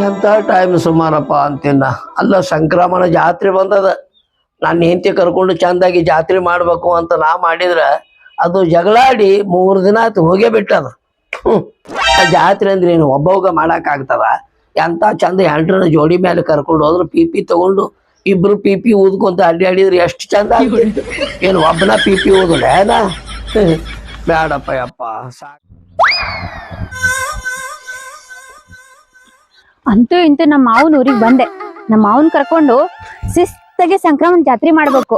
ಎಂತ ಟೈಮ್ ಸುಮಾರಪ್ಪ ಅಂತಿನ್ನ ಅಲ್ಲ ಸಂಕ್ರಮಣ ಜಾತ್ರೆ ಬಂದದ ನನ್ನ ಹೆಂಡತಿ ಕರ್ಕೊಂಡು ಚಂದಾಗಿ ಜಾತ್ರೆ ಮಾಡ್ಬೇಕು ಅಂತ ನಾ ಮಾಡಿದ್ರೆ ಅದು ಜಗಳಾಡಿ ಮೂರು ದಿನ ಆಯ್ತು ಹೋಗೇ ಬಿಟ್ಟದ. ಆ ಜಾತ್ರೆ ಅಂದ್ರೆ ಏನು ಒಬ್ಬವಾಗ ಮಾಡೋಕ್ಕಾಗ್ತದ ಎಂಥ ಚಂದ ಹೆಂಡ್ರನ್ನ ಜೋಡಿ ಮೇಲೆ ಕರ್ಕೊಂಡು ಹೋದ್ರೆ ಪಿ ಪಿ ತಗೊಂಡು ಇಬ್ರು ಪಿ ಪಿ ಊದ್ಕೊಂತ ಅಡ್ಡಾಡಿದ್ರೆ ಎಷ್ಟು ಚಂದ. ಏನು, ಒಬ್ಬನ ಪಿ ಪಿ ಊದಲ್ಲ ಏನ. ಬ್ಯಾಡಪ್ಪ ಯಪ್ಪ, ಸಾಕ್ ಅಂತೂ ಇಂತೂ ನಮ್ಮ ಮಾವನ ಊರಿಗೆ ಬಂದೆ. ನಮ್ಮ ಮಾವನ್ ಕರ್ಕೊಂಡು ಶಿಸ್ತಾಗಿ ಸಂಕ್ರಮಣ ಜಾತ್ರೆ ಮಾಡ್ಬೇಕು.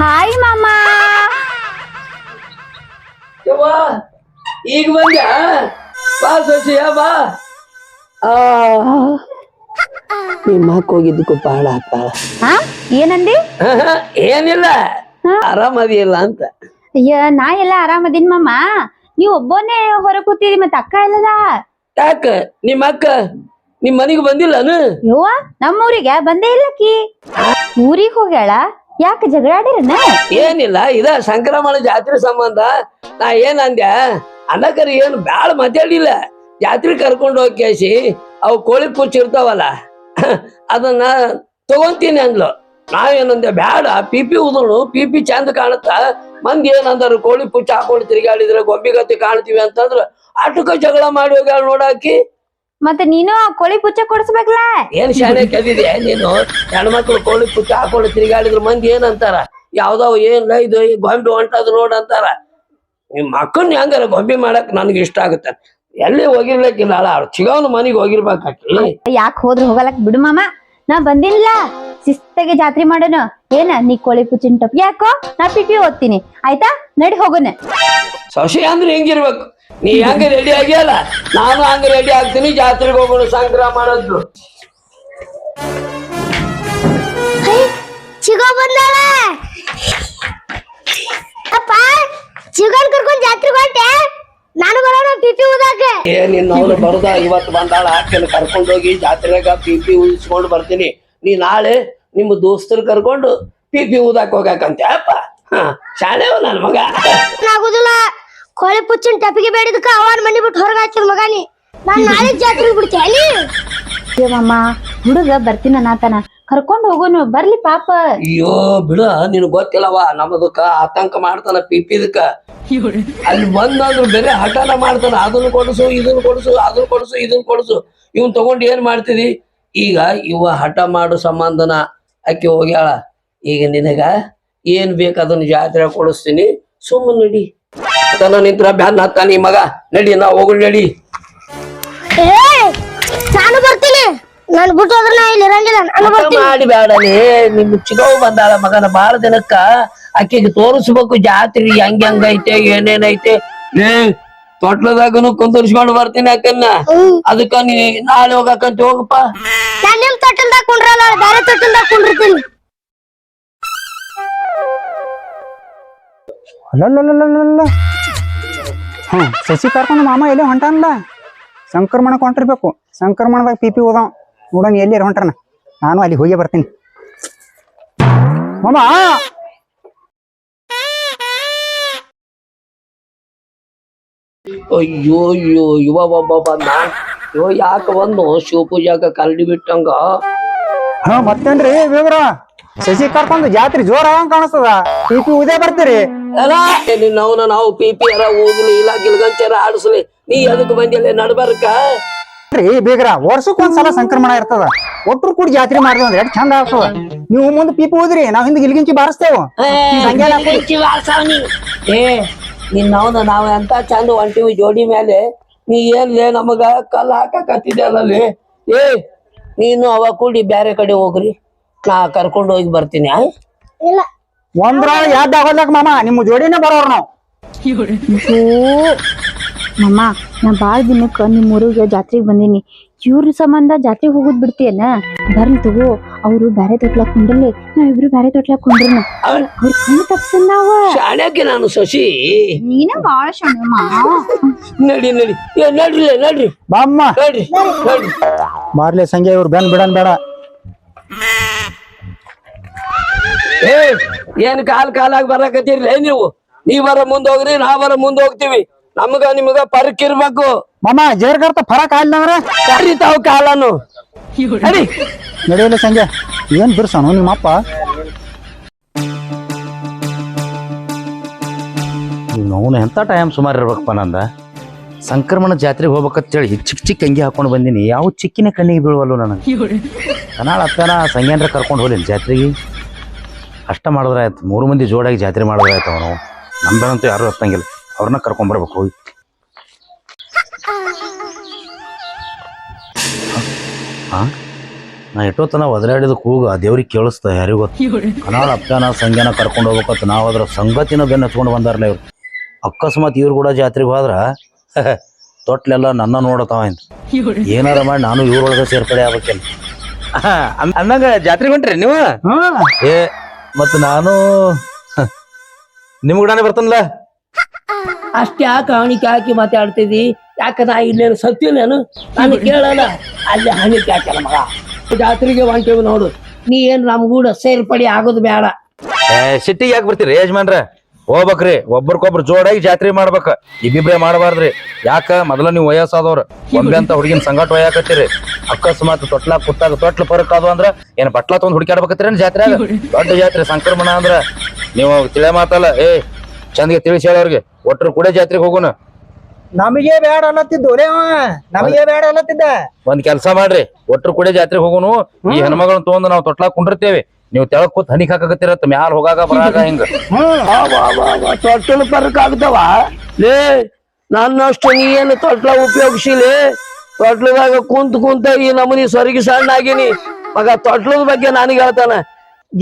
ಹಾಯ್ ಮಾಮ. ಈಗ ಬಂದ್ಯಾ? ಬಾ ಸಸಿಯ ಬಾ. ಆ ನಿಮ್ಮ ಅಕ್ಕ ಹೋಗಿದ್ದಕ್ಕೂ ಬಾಳ ಆಗ್ತಾಳ ಹಾ ಏನಂದಿ ಏನಿಲ್ಲ. ಆರಾಮದಿಲ್ಲ ಅಂತ. ಅಯ್ಯ ನಾ ಎಲ್ಲ ಆರಾಮದಿನ್ ಮಾಮ. ನೀವ್ ಒಬ್ಬನೇ ಹೊರ ಕೂತೀರಿ ಮತ್ತ ಅಕ್ಕ ಇಲ್ಲದ ಯಾಕ? ನಿಮ್ಮ ಅಕ್ಕ ನಿಮ್ ಮನೆಗೆ ಬಂದಿಲ್ಲನು? ಯವ್ವ ನಮ್ಮೂರಿಗೆ ಬಂದೇ ಇಲ್ಲಕಿ ಊರಿಗೆ ಹೋಗ್ಯಾಳ? ಯಾಕೆ ಜಗಳಾಡಿರನ ಏನಿಲ್ಲ ಇದ ಸಂಕ್ರಮಣ ಜಾತ್ರೆ ಸಂಬಂಧ. ನಾ ಏನ್ ಅಂದ್ಯ? ಅನ್ನಕರಿ ಏನು ಬ್ಯಾಳ ಮಾತಾಡಿಲ್ಲ ಜಾತ್ರೆ ಕರ್ಕೊಂಡು ಹೋಗಿ ಕೇಸಿ ಅವು ಕೋಳಿ ಪುಚ್ಚ ಇರ್ತಾವಲ್ಲ ಅದನ್ನ ತಗೊಂತೀನಿ ಅಂದ್ಲು. ನಾವೇನಂದೆ ಬ್ಯಾಡ ಪಿ ಪಿ ಉದಳು ಪಿ ಪಿ ಚಂದ ಕಾಣುತ್ತ ಮಂದಿ ಏನಂದಾರು ಕೋಳಿ ಪುಚ್ಚ ಹಾಕೊಂಡು ತಿರುಗಾಡಿದ್ರೆ ಗೊಂಬಿಗತಿ ಕಾಣ್ತೀವಿ ಅಂತಂದ್ರ ಅಟುಕ ಜಗಳ ಮಾಡಿ ಹೋಗ್ಯಾಳ ನೋಡಾಕಿ. ಮತ್ತೆ ನೀನು ಆ ಕೋಳಿ ಪುಚ್ಚ ಕೊಡಿಸ್ಬೇಕಲ್ಲ ಏನ್ ಶಾಲೆ ಕದಿದೆ ನೀನು? ಹೆಣ್ಮಕ್ಳು ಕೋಳಿ ಪುಚ್ಚ ಹಾಕೊಂಡು ತಿರುಗಾಡಿದ್ರ ಮಂದಿ ಏನಂತಾರ? ಯಾವ್ದಾವ ಏನ್ ಇದು ಗೊಂಬಿ ಗೊಂಬೆ ಹೊಂಟದ ನೋಡ್ ಅಂತಾರ. ನಿಮ್ ಮಕ್ಕಳನ್ನ ಹೆಂಗಾರ ಗೊಂಬೆ ಮಾಡಕ್ ನನ್ಗೆ ಇಷ್ಟ ಆಗುತ್ತೆ? ಎಲ್ಲಿ ಹೋಗಿರ್ಲಕ್ಕಿಲ್ಲ ಅಲ್ಲ ಚಿಗವನ ಮನೆಗೆ ಹೋಗಿರ್ಬೇಕಾಕಿ. ಯಾಕೆ ಹೋದ್ರ ಹೋಗಲಕ್ ಬಿಡು ಮಾಮ. ನಾ ಬಂದಿಲ್ಲ ಶಿಸ್ತಾಗಿ ಜಾತ್ರೆ ಮಾಡೋಣ ಏನ ನೀ ಕೋಳಿ ಪುಚ್ಚಿನ ಟಪ್ ಯಾಕೋ ನಾ ಪಿಪಿ ಓದ್ತೀನಿ ಆಯ್ತಾ? ನಡಿ ಹೋಗೋಣ ಸೊಸೆ ಅಂದ್ರೆ ಹೆಂಗಿರ್ಬೇಕು? ನೀ ಹಂಗ ರೆಡಿ ಆಗ್ಯಲ್ಲ? ನಾನು ಹಂಗ ರೆಡಿ ಆಗ್ತೀನಿ ಜಾತ್ರೆಗೆ ಹೋಗೋಣ ಸಂಕ್ರಮಣದ್ದು ಚಿಗೋ ಬಂದಾಳ ಅಪ್ಪ ಚಿಗನ್ ಕರ್ಕೊಂಡ್ ಜಾತ್ರೆಗೆ ಹೊಂಟೆ ನಾನು ಬರೋಣ ಪಿಪಿ ಊದಾಕ ಏ ನಿನ್ನ ಅವನು ಬರುದ? ಇವತ್ತು ಬಂದಾಳ ಆಕೆನ ಕರ್ಕೊಂಡು ಹೋಗಿ ಜಾತ್ರೆಗ ಪಿ ಪಿ ಉಳಿಸ್ಕೊಂಡು ಬರ್ತೀನಿ. ನೀ ನಾಳೆ ನಿಮ್ಮ ದೋಸ್ತರ್ ಕರ್ಕೊಂಡು ಪಿ ಪಿ ಊದಾಕ್ ಹೋಗಾಕಂತೆ ಅಪ್ಪ ಹಾ ನನ್ ನನ್ನ ಮಗ. ಆಗುದಿಲ್ಲ ಕೋಳಿ ಪುಚ್ಚಿನ ಟಪಿಗೆ ಬೇಡಿದಕ್ಕ ಅವನ ಮನಿ ಬಿಟ್ಟು ಹೊರಗೆ ಹಾಕಿದ ಮಗನಿ ನಾನ್ ನಾಳೆ ಜಾತ್ರೆಗೆ ಬಿಡ್ತೇನೆ. ಏ ಮಾಮ ಹುಡುಗ ಬರ್ತೀನ ನಾತನ ಕರ್ಕೊಂಡ್ ಹೋಗೋನು ಬರ್ಲಿ ಪಾಪ. ಅಯ್ಯೋ ಬಿಡ ನಿನ್ ಗೊತ್ತಿಲ್ಲವ ನಮ್ಮದಕ್ಕ ಆತಂಕ ಮಾಡ್ತಾನ ಪಿಪಿದಕ್ಕ ಅಲ್ಲಿ ಬಂದಂದ್ರು ಬೇರೆ ಹಠನ ಮಾಡ್ತಾನ ಅದನ್ನ ಕೊಡಿಸು ಇದನ್ನ ಕೊಡಿಸು ಅದನ್ನ ಕೊಡಿಸು ಇದನ್ನ ಕೊಡಿಸು. ಇವನ್ ತಗೊಂಡ್ ಏನ್ ಮಾಡ್ತಿದಿ? ಈಗ ಇವ ಹಠ ಮಾಡು ಸಂಬಂಧನ ಅಕ್ಕಿ ಹೋಗ್ಯಾಳ. ಈಗ ನಿನಗ ಏನ್ ಬೇಕ ಅದನ್ನ ಜಾತ್ರೆ ಕೊಡಿಸ್ತೀನಿ. ಸುಮ್ಮನೆ ನಡಿ. ತನ ನಿಂತ್ರ ಬ್ಯಾನ್ ಹತ್ತಾನ ಈ ಮಗ. ನಡಿ ನಾ ಹೋಗು ನಡಿ. ಏ ನಾನು ಬರ್ತೀನಿ. ನಾನು ಬಿಟ್ಟು ಹೋದ್ರೆ ನಾ ಇಲ್ಲಿ ಇರಂಗಿಲ್ಲ. ನಾನು ಬರ್ತೀನಿ. ಮಾಡಿ ಬೇಡಲಿ ನಿಮ್ ಚಿಗವ್ ಬಂದಾಳ ಮಗನ. ಬಾಳ ದಿನಕ್ಕ ಆಕೆಗೆ ತೋರಿಸ್ಬೇಕು ಜಾತ್ರೆ ಹೆಂಗ್ ಹೆಂಗೈತೆ ಏನೇನೈತೆ ಏ ತೊಟ್ಲದಾಗನು ಕುಂದರ್ಸ್ಕೊಂಡು ಬರ್ತೀನಿ ಅಕ್ಕನ್ನ. ಅದಕ್ಕ ನೀ ನಾಳೆ ಹೋಗಕ್ಕಂತ ಹೋಗಪ್ಪ. ನಾನ್ ನಿಮ್ ತೊಟ್ಟಲ್ದಾಗ ಕುಂಡ್ರಲ್ಲ ಬೇರೆ ತೊಟ್ಟಲ್ದಾಗ ಕುಂಡಿರ್ತೀನಿ. ಅಲ್ಲಲ್ಲಲ್ಲಲ್ಲ ಹ್ಞೂ ಸಸಿ ಕರ್ಕೊಂಡು ಮಾಮ ಎಲ್ಲಿ ಹೊಂಟಾನಲ್ಲ? ಸಂಕ್ರಮಣಕ್ಕೆ ಹೊಂಟಿರ್ಬೇಕು. ಸಂಕ್ರಮಣದಾಗ ಪಿಪಿ ಪಿ ಓದಾವ. ನೋಡೋಣ ಎಲ್ಲಿ ಹೊಂಟ್ರನ? ನಾನು ಅಲ್ಲಿ ಹೋಗಿ ಬರ್ತೀನಿ. ಮಾಮ! ಅಯ್ಯೋ ಅಯ್ಯೋ ಇವ ಒಬ್ಬ ಬಂದ ಅಯ್ಯೋ ಯಾಕ ಬಂದು ಶಿವಪೂಜಾಕ ಕಲ್ಡಿ ಬಿಟ್ಟಂಗ? ಹಾ ಮತ್ತೇನ್ರಿ ವಿವರ? ಸಸಿ ಕರ್ಕೊಂಡು ಜಾತ್ರೆ ಜೋರ ಕಾಣಿಸ್ತದ. ಪಿಪಿ ಉದೇ ಬರ್ತೀರಿ. ನಿನ್ನವನ ನಾವು ಪಿ ಪಿ ಅರ ಓದ್ಲಿ ಇಲ್ಲ ಗಿಲ್ಗಂಚರ ಆಡಿಸ್ಲಿ. ನೀ ಅದಕ್ಕೆ ಬಂದಿಲ್ಲ ನಡ್ಬರ್ಕ? ರೀ ಬೇಗ್ರ ವರ್ಷಕ್ಕೊಂದ್ಸಲ ಸಂಕ್ರಮಣ ಇರ್ತದ. ಒಟ್ರು ಕೂಡಿ ಜಾತ್ರೆ ಮಾಡಿದ್ವಿ ಅಂದ್ರೆ ಎಷ್ಟು ಚಂದ ಆಗ್ತದ. ನೀವು ಮುಂದೆ ಪೀಪ್ ಹೋದ್ರಿ ಓದ್ರಿ ನಾವ್ ಹಿಂದೆ ಗಿಲ್ಗಿಂಚಿ ಬಾರಿಸ್ತೇವ. ಏ ನಿನ್ನವನ ನಾವ್. ಎಂತ ಚಂದ ಹೊಂಟಿವಿ ಜೋಡಿ ಮೇಲೆ ನೀ ಏನ್ಲೇ ನಮಗ ಕಲ್ಲು ಹಾಕಕತ್ತಿದ್ದೆ ಅಲ್ಲಲ್ಲಿ ಏ ನೀನು ಅವ ಕೂಡಿ ಬ್ಯಾರೆ ಕಡೆ ಹೋಗ್ರಿ. ನಾ ಕರ್ಕೊಂಡು ಹೋಗಿ ಬರ್ತೀನಿ ಒಂದ್ರ ಯಾವ್ದು ಆಗೋದ್ಲಕ್ ಮಾಮ ನಿಮ್ಮ ಜೋಡಿನೇ ಬರೋರು ನಾವು. ಮಮ್ಮ ನಾ ಭಾಳ ದಿನಕ್ಕ ನಿಮ್ಮ ಊರಿಗೆ ಜಾತ್ರೆಗೆ ಬಂದೀನಿ. ಇವ್ರ ಸಂಬಂಧ ಜಾತ್ರೆಗೆ ಹೋಗೋದ್ ಬಿಡ್ತೀಯನ? ಬರ್ಲಿ ತಗೋ ಅವ್ರು ಬ್ಯಾರೆ ತೊಟ್ಲಾಕ್ ಕುಂಡ್ರಲಿ ನಾವ್ ಇಬ್ರು ಬ್ಯಾರೆ ತೊಟ್ಲಾಕ್ ಕುಂಡ್ರನ ಅವ್ರ ಕಣ್ಣು ಶಾಣ್ಯಕ್ಕೆ ನಾನು ಶಶಿ ನೀನ ಬಾಳ ಶಣ್ಣ ನಡಿ ನಡಿ. ಏ ನಡ್ರಿ ನಡ್ರಿ. ಬಾಮ್ಮ. ನಡ್ರಿ ನಡ್ರಿ. ಮಾರ್ಲೆ ಸಂಜೆ ಇವ್ರು ಬೆನ್ ಬಿಡನ್ ಬೇಡ. ಏ ಏನ್ ಕಾಲ್ ಕಾಲಾಗಿ ಬರಾಕತ್ತೀರಿ ನೀವು? ನೀ ಬರ ಮುಂದ್ ಹೋಗ್ರಿ ನಾ ಬರ ಮುಂದ್ ಹೋಗ್ತೀವಿ. ನಮಗ ನಿಮಗ ಪರಕ್ ಇರ್ಬೇಕು. ಮಾಮ ಜೇರ್ಗರ್ತ ಫರಕ್ ಆಗಿಲ್ಲ ಕರಿತಾವ್ ಕಾಲನು. ನಡಿ. ನಡೆಯಲ್ಲ ಸಂಜೆ ಏನ್ ಬಿರ್ಸನು ನಿಮ್ಮಪ್ಪ ಅವನು ಎಂಥ ಟೈಮ್ ಸುಮಾರು ಇರ್ಬೇಕಪ್ಪ ನಂದ? ಸಂಕ್ರಮಣ ಜಾತ್ರೆಗೆ ಹೋಗ್ಬೇಕಂತೇಳಿ ಚಿಕ್ಕ ಚಿಕ್ಕ ಅಂಗಿ ಹಾಕೊಂಡು ಬಂದೀನಿ. ಯಾವ ಚಿಕ್ಕಿನ ಕಣ್ಣಿಗೆ ಬೀಳುವಲ್ಲ ನನಗೆ? ಕನಾಳ ಅತ್ತನ ಸಂಗೇಂದ್ರ ಕರ್ಕೊಂಡು ಹೋಗ್ಲಿಲ್ಲ ಜಾತ್ರೆಗೆ. ಅಷ್ಟ ಮಾಡಿದ್ರೆ ಆಯ್ತು ಮೂರು ಮಂದಿ ಜೋಡಾಗಿ ಜಾತ್ರೆ ಮಾಡಿದ್ರೆ ಆಯ್ತು ಅವನು. ನಮ್ದಂತೂ ಯಾರು ಹತ್ತಂಗಿಲ್ಲ. ಅವ್ರನ್ನ ಕರ್ಕೊಂಬರ್ಬೇಕು ಹೋಗಿ. ಹಾ? ನಾ ಎಷ್ಟೊತ್ತನ ಒದರಾಡಿದ ಕೂಗ ಆ ದೇವ್ರಿಗೆ ಕೇಳಿಸ್ತ ಯಾರಿಗೂ ಗೊತ್ತು. ಕನಾಳ ಅಪ್ಪನ ಸಂಜೆನ ಕರ್ಕೊಂಡು ಹೋಗ್ಬೇಕಂತ ನಾವು ಅದ್ರ ಸಂಗತಿನ ಬೆನ್ನ ಹಚ್ಕೊಂಡು ಬಂದಾರಲ್ಲ ಇವ್ರು. ಅಕಸ್ಮಾತ್ ಇವ್ರು ಕೂಡ ಜಾತ್ರೆಗೆ ಹೋದ್ರ ತೊಟ್ಲೆಲ್ಲ ನನ್ನ ನೋಡತಾವ ಅಂತ ಏನಾರ ಮಾಡಿ ನಾನು ಇವ್ರೊಳಗೆ ಸೇರ್ಪಡೆ ಆಗ್ಬೇಕಿಲ್ಲ ಅಂದಂಗ ಜಾತ್ರೆ ಹೊಂಟ್ರಿ ನೀವು? ಏ ಮತ್ತು ನಾನು ನಿಮ್ಗೆ ಕೂಡನೇ ಬರ್ತಾನಲ್ಲ ಅಷ್ಟೇ ಯಾಕೆ ಹಣಿಕೆ ಹಾಕಿ ಮಾತಾಡ್ತಿದಿ? ಯಾಕೆ ನಾ ಇಲ್ಲೇನು ಸತ್ಯ ನಾನು? ಕೇಳಲ್ಲ. ಅಲ್ಲಿ ಹಣಿಕೆ ಹಾಕಲ್ಲ ಮಗ. ಜಾತ್ರೆಗೆ ಹೊಂಟೇವು ನೋಡು. ನೀ ಏನ್ ಕೂಡ ಸೇರ್ಪಡಿ ಆಗೋದು ಬೇಡ ಏ ಸಿಟ್ಟಿಗೆ ಯಾಕೆ ಬರ್ತೀರಿ ಯಜಮಾನ್ರ? ಹೋಗ್ಬೇಕ್ರಿ. ಒಬ್ರಿಗೊಬ್ರು ಜೋಡಾಗಿ ಜಾತ್ರೆ ಮಾಡ್ಬೇಕ. ಇಬ್ಬಿಬ್ರೆ ಮಾಡಬಾರ್ದ್ರಿ. ಯಾಕ? ಮೊದಲ ನೀವು ವಯಸ್ಸಾದವ್ರ. ಒಂದೇ ಅಂತ ಹುಡುಗಿನ ಸಂಗಟ ಒಯ್ಯಾಕತ್ತೀರಿ. ಅಕಸ್ಮಾತ್ ತೊಟ್ಲ ಕುತ್ತಾಗ ತೊಟ್ಲ ಪರಕ್ ಅದು ಅಂದ್ರ ಏನ್ ಬಟ್ಲ ತೊಗೊಂಡ್ ಹುಡುಕಾಡ್ಬೇಕತ್ತೀರೇನ್ ಜಾತ್ರೆ ದೊಡ್ಡ ಜಾತ್ರೆ ಸಂಕ್ರಮಣ ಅಂದ್ರ. ನೀವು ತಿಳಿಯ ಮಾತಲ್ಲ ಏ ಚಂದಗೆ ತಿಳಿಸಿ ಹೇಳೋರ್ಗೆ. ಒಟ್ರು ಕೂಡ ಜಾತ್ರೆಗೆ ಹೋಗೋಣ. ನಮಗೆ ಬೇಡ ಅವ. ನಮಗೆ ಬೇಡ ಅನ್ನತ್ತಿದ್ದ. ಒಂದ್ ಕೆಲಸ ಮಾಡ್ರಿ. ಒಟ್ರು ಕೂಡ ಜಾತ್ರೆಗೆ ಹೋಗೋಣ. ಈ ಹೆಣ್ಮಗಳನ್ನ ತಗೊಂಡು ನಾವು ತೊಟ್ಲಾಕ್ ಕುಂಡಿರ್ತೇವೆ. ನೀವು ತೆಳಕ್ ಕೂತ್ ಹನಿ ಹಾಕಕತ್ತಿರತ್ತ ಮ್ಯಾಲ ಹೋಗಾಗ ಬರಾಗ ಹಿಂಗ. ತೊಟ್ಟಲು ಪರಕ್ ಆಗ್ತಾವ. ಲೇ ನನ್ನಷ್ಟು ನೀ ಏನು ತೊಟ್ಲ ಉಪಯೋಗಿಸಿಲಿ? ತೊಟ್ಲದಾಗ ಕುಂತ ಕುಂತ ಈ ನಮೂನಿ ಸ್ವರ್ಗಿ ಸಣ್ಣ ಆಗಿನಿ ಮಗ ತೊಟ್ಲದ ಬಗ್ಗೆ ನಾನು ಹೇಳ್ತಾನ.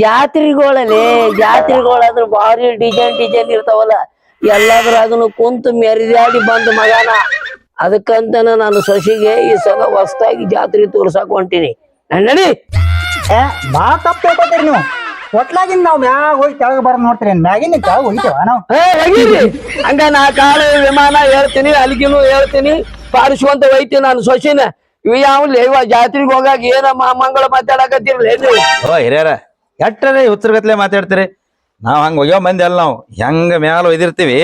ಜಾತ್ರೆಗಳಲ್ಲಿ ಜಾತ್ರೆಗಳಾದ್ರ ಭಾರಿ ಡಿಸೈನ್ ಡಿಸೈನ್ ಇರ್ತಾವಲ್ಲ. ಎಲ್ಲಾದ್ರಾಗನು ಕುಂತು ಮೆರಿದಾಡಿ ಬಂದ ಮಗನ. ಅದಕ್ಕಂತನ ನಾನು ಸೊಸಿಗೆ ಈ ಸಲ ಹೊಸದಾಗಿ ಜಾತ್ರೆ ತೋರ್ಸಾಕ್ ಹೊಂಟೀನಿ. ನಡಿ ಬಾ ತಪ್ಪ ನೀವು. ಒಟ್ಲಾಗಿಂದ ನಾವ್ ಮ್ಯಾಗ ಹೋಗಿ ಕೆಳಗೆ ಬರ ನೋಡ್ತೀರಿ ಮ್ಯಾಗಿನ ಕೆಳಗೆ ಹೋಗ್ತೇವ ನಾವು. ಹಂಗ ನಾ ಕಾಳು ವಿಮಾನ ಹೇಳ್ತೀನಿ ಅಲ್ಲಿಗಿನೂ ಹೇಳ್ತೀನಿ. ಪಾರಿಸುವಂತ ಹೋಯ್ತೀನಿ ನಾನು ಸೊಸಿನ. ಇವ್ ಯಾವ ಜಾತ್ರೆಗೆ ಹೋಗಾಗ ಏನ ಮಂಗಳ ಮಾತಾಡಕತ್ತಿರ್ಲಿ ಓ ಹಿರಿಯರ ಎಟ್ಟರೆ ಹುಚ್ಚರ್ಗತ್ಲೆ ಮಾತಾಡ್ತೀರಿ? ನಾವ್ ಹಂಗ ಒಯ್ಯೋ ಮಂದಿ ಅಲ್ಲ ನಾವು. ಹೆಂಗ ಮ್ಯಾಲ ಒಯ್ದಿರ್ತೀವಿ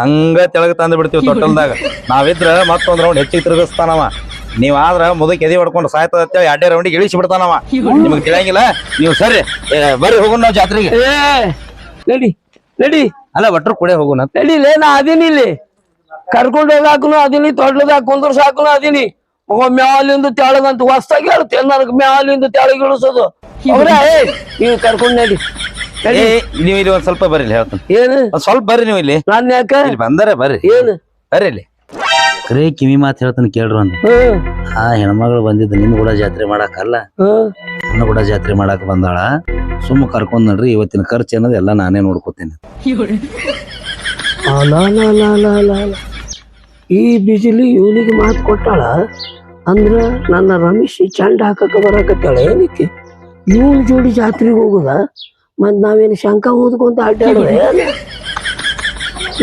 ಹಂಗ ತೆಳಗ ತಂದು ಬಿಡ್ತೀವಿ ತೊಟ್ಟಲ್ದಾಗ. ನಾವಿದ್ರ ಮತ್ತೊಂದ್ ರೌಂಡ್ ಹೆಚ್ಚಿಗೆ ತಿರುಗಿಸ್ತಾನವ. ನೀವ್ ಆದ್ರ ಮುದಕ್ ಎದಿ ಹೊಡ್ಕೊಂಡು ಸಾಯ್ತದ ಎರಡೇ ರೌಂಡಿಗೆ ಇಳಿಸಿ ಬಿಡ್ತಾನವ ನಿಮಗ್ ತಿಳಿಯಂಗಿಲ್ಲ? ನೀವು ಸರಿ ಬರ್ರಿ ಹೋಗೋಣ ನಾವು ಜಾತ್ರೆಗೆ. ರೆಡಿ ನಡಿ ನಡಿ. ಅಲ್ಲ ಒಟ್ರು ಕೂಡ ಹೋಗೋಣ. ನಡಿಲೇ ನಾ ಅದೀನಿ ಇಲ್ಲಿ. ಕರ್ಕೊಂಡು ಹೋಗಾಕನು ಅದೀನಿ ತೊಟ್ಲದಾಗ ಕುಂದ್ರ ಸಾಕನು ಅದೀನಿ ಮ್ಯಾಲಿಂದು ತೆಳಗಂತ ಹೊಸ್ತಾಗಿ ಹೇಳ್ತೇನೆ ನನಗೆ ಮ್ಯಾಲಿಂದ ತೆಳಗ್ ಇಳಿಸೋದು. ಅವ್ರೇ ಏ ನೀವು ಕರ್ಕೊಂಡು ನಡಿ. ಏ ನೀವು ಇಲ್ಲಿ ಒಂದ್ ಸ್ವಲ್ಪ ಬರ್ರಿ ಇಲ್ಲಿ ಹೇಳ್ತೀನಿ. ಏನು? ಒಂದ್ ಸ್ವಲ್ಪ ಬರ್ರಿ ನೀವು ಇಲ್ಲಿ. ನಾನ್ ಯಾಕೆ? ಇಲ್ಲಿ ಬಂದರೆ ಬರ್ರಿ. ಏನು? ಬರ್ರಿ ಇಲ್ಲಿ. ಕರೆ ಕಿವಿ ಮಾತು ಹೇಳ್ತಾನೆ ಕೇಳ್ರು ಅಂತ ಹ್ಮ್. ಆ ಹೆಣ್ಮಗಳು ಬಂದಿದ್ದು ನಿಮ್ ಕೂಡ ಜಾತ್ರೆ ಮಾಡಕ್ಕಲ್ಲ? ಹ್ಮ್. ನನ್ನ ಕೂಡ ಜಾತ್ರೆ ಮಾಡಕ್ ಬಂದಾಳ. ಸುಮ್ಮ ಕರ್ಕೊಂಡ್ ನಡ್ರಿ ಇವತ್ತಿನ ಖರ್ಚು ಅನ್ನೋದು ಎಲ್ಲ ನಾನೇ ನೋಡ್ಕೋತೀನಿ. ಅಲಾಲಾಲಾಲಾಲ. ಈ ಬಿಸಿಲು ಇವನಿಗೆ ಮಾತು ಕೊಟ್ಟಾಳ? ಅಂದ್ರ ನನ್ನ ರಮೇಶ್ ಚಂಡ ಹಾಕಕ ಬರಾಕತ್ತಾಳ ಏನಕ್ಕೆ? ಇವನ್ ಜೋಡಿ ಜಾತ್ರೆಗೆ ಹೋಗುದ? ಮತ್ ನಾವೇನು ಶಂಕ ಓದ್ಕೊಂತ ಅಡ್ಡಾಡೋದು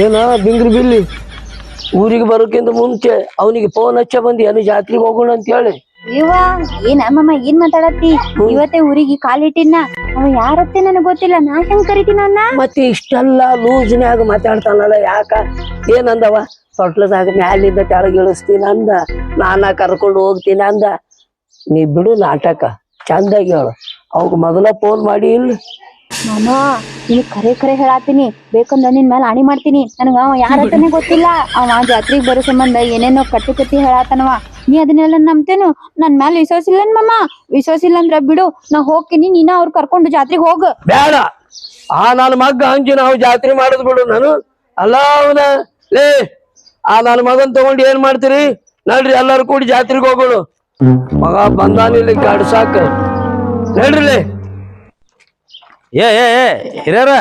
ಏನ ಬಿಂಗ್ರಿ ಬಿಲ್ಲಿ ಊರಿಗೆ ಬರೋಕ್ಕಿಂತ ಮುಂಚೆ ಅವನಿಗೆ ಫೋನ್ ಹಚ್ಚ ಬಂದಿ ಅಲ್ಲಿ ಜಾತ್ರೆಗೆ ಹೋಗೋಣ ಅಂತ ಹೇಳಿ ಇವ ಏನ ಅಮ್ಮಮ್ಮ ಏನ್ ಮಾತಾಡತ್ತಿ? ಇವತ್ತೇ ಊರಿಗೆ ಕಾಲಿಟ್ಟಿನ ಅವ ಯಾರತ್ತೆ ನನಗ್ ಗೊತ್ತಿಲ್ಲ ನಾ ಹೆಂಗ್ ಕರಿತೀನಿ ಮತ್ತೆ ಇಷ್ಟೆಲ್ಲ ಲೂಸ್ನ್ಯಾಗ ಮಾತಾಡ್ತಾನಲ್ಲ ಯಾಕ? ಏನಂದವ? ತೊಟ್ಲದಾಗ ಮ್ಯಾಲಿಂದ ಕೆಳಗೆ ಇಳಿಸ್ತೀನಿ ಅಂದ ನಾನ ಕರ್ಕೊಂಡು ಹೋಗ್ತೀನಿ ಅಂದ. ನೀ ಬಿಡು ನಾಟಕ ಚಂದಾಗಿ ಹೇಳು. ಅವಾಗ ಮೊದಲ ಫೋನ್ ಮಾಡಿ ಇಲ್ಲ ನಾನು ನೀ ಕರೆ ಕರೆ ಹೇಳಾತೀನಿ ಬೇಕಂದ್ರ ನಿನ್ ಮೇಲೆ ಆಣಿ ಮಾಡ್ತೀನಿ. ನನಗ ಅವ ಯಾರತ್ತನೇ ಗೊತ್ತಿಲ್ಲ. ಅವ ಜಾತ್ರೆಗ್ ಬರೋ ಸಂಬಂಧ ಏನೇನೋ ಕಟ್ಟಿ ಕಟ್ಟಿ ಹೇಳಾತನವ. ನೀ ಅದನ್ನೆಲ್ಲ ನಂಬ್ತೇನು? ನನ್ ಮೇಲೆ ವಿಶ್ವಾಸ ಇಲ್ಲ ಮಮ್ಮ ವಿಶ್ವಾಸ ಇಲ್ಲ ಅಂದ್ರ ಬಿಡು ನಾ ಹೋಗ್ತೀನಿ. ನೀನ ಅವ್ರ ಕರ್ಕೊಂಡು ಜಾತ್ರೆಗ್ ಹೋಗ. ಬೇಡ ಆ ನಾನು ಮಗ್ಗ ಹಂಚಿ ನಾವು ಜಾತ್ರೆ ಮಾಡೋದು ಬಿಡು ನಾನು. ಅಲ್ಲ ಅವನ. ಲೇ ಆ ನನ್ನ ಮಗನ್ ತಗೊಂಡು ಏನ್ ಮಾಡ್ತೀರಿ? ನಡ್ರಿ ಎಲ್ಲಾರು ಕೂಡಿ ಜಾತ್ರೆಗೆ ಹೋಗೋಣ. ಮಗ ಬಂದಾನಿಲ್ಲ ಗಡ್ಸಾಕ ಲೇ. ಏ ಏ ಏ ಹಿರಿಯರ.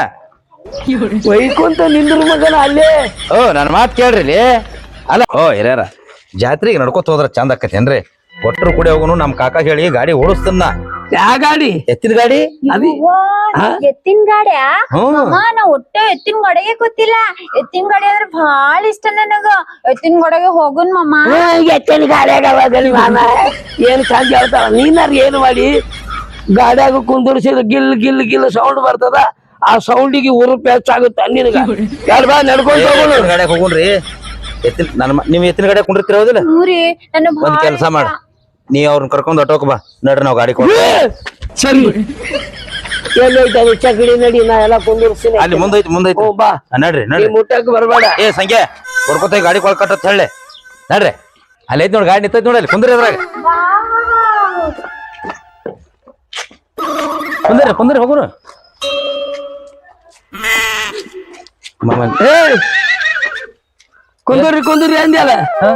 ಒಯ್ಕೊಂತ ನಿಂದ್ರ ಮಗನ ಅಲ್ಲೇ. ಓ ನನ್ನ ಮಾತು ಕೇಳ್ರಿ ಅಲ್ಲ ಓ ಹಿರಿಯರ ಜಾತ್ರೆಗೆ ನಡ್ಕೋತ ಹೋದ್ರ ಚಂದ ಆಕತೇನ್ರಿ ಒಟ್ಟರು ಕೂಡ ಹೋಗೋನು ನಮ್ ಕಾಕ ಹೇಳಿ ಗಾಡಿ ಓಡಿಸ್ತನ್ನ. ಯಾ ಗಾಡಿ? ಎತ್ತಿನ ಗಾಡಿ? ಅದಿ? ಎತ್ತಿನ ಗಾಡ್ಯಾ? ನಾ ಒಟ್ಟೆ ಎತ್ತಿನ ಗಾಡಿಗೆ ಗೊತ್ತಿಲ್ಲ ಎತ್ತಿನ ಗಾಡಿ ಅಂದ್ರೆ ಬಹಳ ಇಷ್ಟ ನನಗ. ಎತ್ತಿನ ಗಾಡಿಗೆ ಹೋಗುನ್ ಮಮ್ಮ ಎತ್ತಿನ ಗಾಡಿಯಾಗ ಏನ್ ಚಂದ ಹೇಳ್ತಾವ ನೀನಾರ ಏನು ಮಾಡಿ? ಗಾಡ್ಯಾಗ ಕುಂದಿರ್ಸಿದ್ರೆ ಗಿಲ್ ಗಿಲ್ ಗಿಲ್ ಸೌಂಡ್ ಬರ್ತದ. ಆ ಸೌಂಡಿಗೆ ಉರುಪ್ ಹೆಚ್ಚಾಗುತ್ತೆ ನಿನಗ ಯಾರ ಬಾ ನಡ್ಕೊಂಡು ಹೋಗೋಣ. ಗಾಡಿ ಹೋಗೋಣ್ರಿ. ಎತ್ತಿನ ನನ್ನ ಮ- ನೀವ್ ಎತ್ತಿನ ಗಾಡಿ ಕುಂಡಿರ್ತೀರ ಹೌದಿಲ್ಲ ನನ್ನ ಒಂದ್ ಕೆಲಸ ಮಾಡ. ನೀ ಅವ್ರನ್ನ ಕರ್ಕೊಂಡ್ ಆಟೋಕ್ ಬಾ. ನಡ್ರಿ ನಾವ್ ಗಾಡಿ ಕೊಡ್ ಏ, ಸರಿ. ಎಲ್ಲೈತೆ ಅದು ಚಕಡಿ ನಡಿ ನಾ ಎಲ್ಲ ಕುಂದಿರ್ಸಿ ಅಲ್ಲಿ ಮುಂದೈತಿ ಮುಂದೈತಿ. ಹ್ಞೂ ಬಾ. ನಡ್ರಿ ನೀ ನಡ್ರಿ. ಮುಟ್ಟಕ್ ಬರಬೇಡ. ಏ ಸಂಖ್ಯೆ ಹೊಡ್ಕೊತ ಗಾಡಿ ಕೊಳ್ ಕಟ್ಟತ್ ಹೇಳಿ. ನಡ್ರಿ. ಅಲ್ಲಿ ಐತಿ ನೋಡಿ ಗಾಡಿ ನಿಂತೈತಿ ನೋಡಿ ಅಲ್ಲಿ. ಕುಂದ್ರಿ ಅದ್ರಾಗ. ಕುಂದ್ರಿ ಕುಂದ್ರಿ ಏ! ಕುಂದರಿ ಕುಂದರಿ ಅಂದ್ಯಲ್ಲ ಹಾ?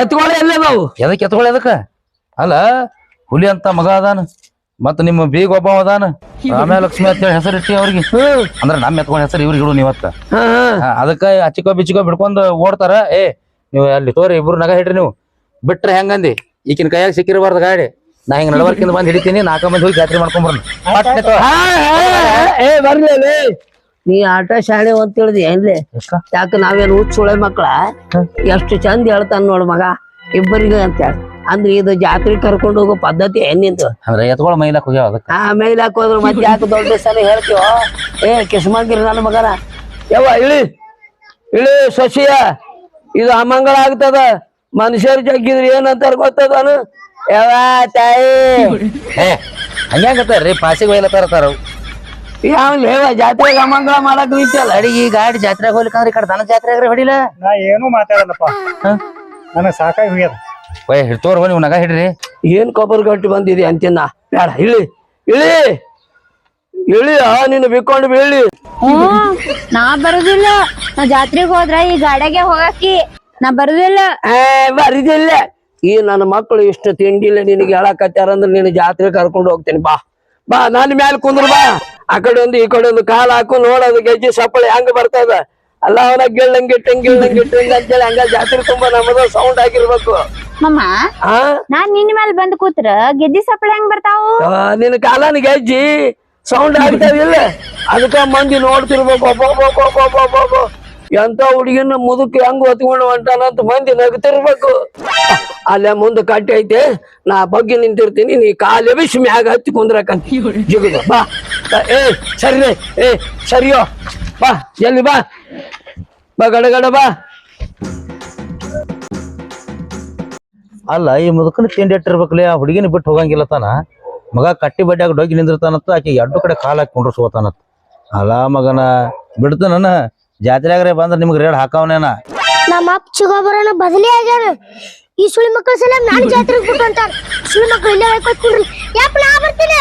ಎತ್ಕೊಳ್ಳಿ ಎಲ್ಲ ನಾವು ಎದಕ್ ಎತ್ಕೊಳ್ಳಿ ಅದಕ್ಕ ಅಲ್ಲ ಹುಲಿ ಅಂತ ಮಗ ಅದಾನ ಮತ್ತ ನಿಮ್ಮ ಬೀಗ ಒಬ್ಬ ಅದಾನ. ರಾಮ ಲಕ್ಷ್ಮಿ ಅಂತ ಹೇಳಿ ಹೆಸರು ಇಟ್ಟಿ ಅವ್ರಿಗೆ ಅಂದ್ರ ನಮ್ಮ ಎತ್ಕೊಂಡ್ ಹೆಸರು ಇವ್ರಿಗೆ ಇಡು ನೀವತ್ತ ಅದಕ್ಕ ಅಚ್ಚಿಕೋ ಬಿಚ್ಚಿಕೋ ಬಿಡ್ಕೊಂಡು ಓಡ್ತಾರ. ಏ ನೀವು ಅಲ್ಲಿ ತೋರಿ ಇಬ್ರು ನಗ ಹಿಡ್ರಿ ನೀವು. ಬಿಟ್ರೆ ಹೆಂಗಂದಿ? ಈಕಿನ ಕೈಯಾಗ ಸಿಕ್ಕಿರಬಾರ್ದು ಗಾಡಿ. ನಾ ಹಿಂಗ ನಡವರ್ಕಿಂದ ಬಂದ್ ಹಿಡಿತೀನಿ ನಾಲ್ಕ ಮಂದಿ ಹೋಗಿ ಜಾತ್ರೆ ಮಾಡ್ಕೊಂಡ್ ಬರ್ನ ಪಟ್ನೆ ತಗೋ. ಹಾ, ಹಾ, ಹಾ, ಏ ಬರ್ಲಿ ನೀ ಆಟ ಶಾಲೆ ಅಂತ ತಿಳಿದಿ ಏನ್ಲೆ? ಯಾಕ? ನಾವೇನ್ ನಾವೇನು ಹುಚ್ಚ ಸುಳೆ ಮಕ್ಳ ಎಷ್ಟು ಚಂದ ಹೇಳ್ತಾನ ನೋಡ್ ಮಗ ಅಂತ ಹೇಳಿ. ಅಂದ್ರೆ ಇದು ಜಾತ್ರೆ ಕರ್ಕೊಂಡು ಹೋಗೋ ಪದ್ಧತಿ ಏನಿಂದು ಅಂದ್ರೆ ಎತ್ಕೊಳ ಮೈಲಾಕ್ ಹೋಗ್ಯಾವ ಹಾ ಆ ಹೋದ್ರ ಹಾಕೋದ್ರ ಮತ್ತೆ ಯಾಕೆ ದೊಡ್ಡ ಸಲ ಹೇಳ್ತೀವ? ಏ ಕಿಸ್ಮಂಗಿರಿ ನನ್ನ ಮಗನ. ಯವ್ವ ಇಳಿ. ಇಳಿ ಶಶಿಯ ಇದು ಅಮಂಗಳ ಆಗ್ತದ. ಮನುಷ್ಯರ್ ಜಗ್ಗಿದ್ರೆ ಏನಂತಾರ ಗೊತ್ತದನು ಯಾವ ತಾಯಿ? ಏ ಹಂಗ್ಯಾಂಗತ್ತಾರ್ರಿ ಪಾಸಿಗೆ ಹೋಗ್ಲತ್ತಾರ ತಾರ ಯಾವ ಲೇವ ಜಾತ್ರೆ ಅಮಂಗಳ ಮಾಡಕ್ ನಿಂತಲ್ಲ ಅಡಿ ಈ ಗಾಡಿ ಜಾತ್ರೆಗೆ ಹೋಗ್ಲಿಕ್ಕಂದ್ರೆ ಈ ಕಡೆ ದನ ಜಾತ್ರೆಗ್ರಿ ಹೊಡಿಲ? ನಾ ಏನೂ ಮಾತಾಡಲ್ಲಪ್ಪ. ನನಗೆ ಸಾಕಾಗಿ ಹೋಗ್ಯದ. ಒಯ್ ಹಿಡ್ತೋರ್ ಬನ್ನಿ ನಗ ಹಿಡ್ರಿ. ಏನ್ ಕೊಬ್ಬರಿ ಗಟ್ಟಿ ಬಂದಿದೆ ಅಂತಿನ್ನ ಬೇಡ ಇಳಿ ಇಳಿ. ಇಳಿ ಆ ನಿನ್ನ ಬಿಕ್ಕೊಂಡು ಬೀಳಿ ಹ್ಮ್ ನಾ ಬರುದಿಲ್ಲ. ನಾ ಜಾತ್ರೆಗೆ ಹೋದ್ರ ಈ ಗಾಡಿಗೆ ಹೋಗಾಕಿ ನಾ ಬರುದಿಲ್ಲ. ಏ ಬರಿದಿಲ್ಲ. ಈ ನನ್ನ ಮಕ್ಕಳು ಇಷ್ಟು ತಿಂಡಿಲ್ಲ ನಿನಗೆ ಹೇಳಕತ್ತಾರ ಅಂದ್ರೆ ನಿನ್ನ ಜಾತ್ರೆ ಕರ್ಕೊಂಡು ಹೋಗ್ತೇನೆ ಬಾ. ಬಾ ನನ್ನ ಮ್ಯಾಲ ಕುಂದ್ರ ಬಾ. ಆ ಕಡೆ ಒಂದು ಈ ಕಡೆ ಒಂದು ಕಾಲ್ ಹಾಕು ನೋಡೋದು ಗೆಜ್ಜೆ ಸಪ್ಪಳೆ ಹೆಂಗ ಬರ್ತದ. ಅಲ್ಲ ಅವನ ಗಿಳ್ಳಂಗಿಟ್ಟಂಗ್ ಗಿಳ್ಳಂಗಿಟ್ಟಂಗ್ ಅಂತೇಳಿ ಹಂಗ ಜಾತ್ರೆ ತುಂಬಾ ನಮ್ಮದ ಸೌಂಡ್ ಆಗಿರ್ಬೇಕು. ಮಮ್ಮ ನಾನ್ ನಿನ್ನ ಮೇಲೆ ಬಂದ್ ಕೂತ್ರ ಗೆಜ್ಜಿ ಸಪ್ಪಳೆ ಹೆಂಗ್ ಬರ್ತಾವು? ನಿನ್ನ ಕಾಲನ ಗೆಜ್ಜಿ ಸೌಂಡ್ ಆಗ್ತಾವಿಲ್ಲ ಅದಕ್ಕ ಮಂದಿ ನೋಡ್ತಿರ್ಬೇಕು ಒಬ್ಬ ಎಂತ ಹುಡುಗಿನ ಮುದುಕ ಹೆಂಗ್ ಹೊತ್ಕೊಂಡು ಹೊಂಟಾನಂತ ಮಂದಿ ನಗ್ತಿರ್ಬೇಕು. ಅಲ್ಲೇ ಮುಂದೆ ಕಟ್ಟಿ ಐತೆ, ನಾ ಬಗ್ಗೆ ನಿಂತಿರ್ತೀನಿ, ನೀ ಕಾಲು ಎಬಿಸಿ ಮ್ಯಾಗ ಹತ್ತಿ ಕುಂದ್ರಕಂತ. ಬಾ. ಏ, ಸರಿ ಏ, ಸರಿಯೋ. ಬಾ, ಎಲ್ಲಿ ಬಾ? ಬಾ, ಗಡ ಬಾ. ಅಲ್ಲ, ಈ ಮುದುಕನ ತಿಂಡಿ ಇಟ್ಟಿರ್ಬೇಕಲ್ಲ, ಆ ಹುಡುಗಿನ ಬಿಟ್ಟು ಹೋಗಂಗಿಲ್ಲ ತಾನ. ಮಗ ಕಟ್ಟಿ ಬಡ್ಡಿಯಾಗ ಡೊಗ್ಗಿ ನಿಂದಿರ್ತಾನಂತ, ಆಕೆ ಎರಡು ಕಡೆ ಕಾಲು ಹಾಕಿ ಕುಂಡ್ರಸ್ಕೋತಾನಂತ. ಅಲ್ಲ ಮಗನ, ಬಿಡ್ತಾನ ಜಾತ್ರೆಯಾಗ್ರೆ ಬಂದ್ರೆ ನಿಮ್ಗೆ ರೇಡ್ ಹಾಕವನೇನ? ನಮ್ಮ ಅಪ್ಪ ಚಿಗೋಬರನ ಬದಲಿ ಆಗ್ಯಾನ ಈ ಸುಳಿ ಮಕ್ಕಳ ಸಲ ನಾನು ಜಾತ್ರೆಗೆ ಬಿಟ್ಟು ಅಂತಾರ. ಸುಳಿ ಮಕ್ಕಳು ಇಲ್ಲೇ ಹೋಗ್ಕೊಟ್ಕೊಂಡ್ರಿ ಯಾಪ ನಾ ಬರ್ತೀನಿ.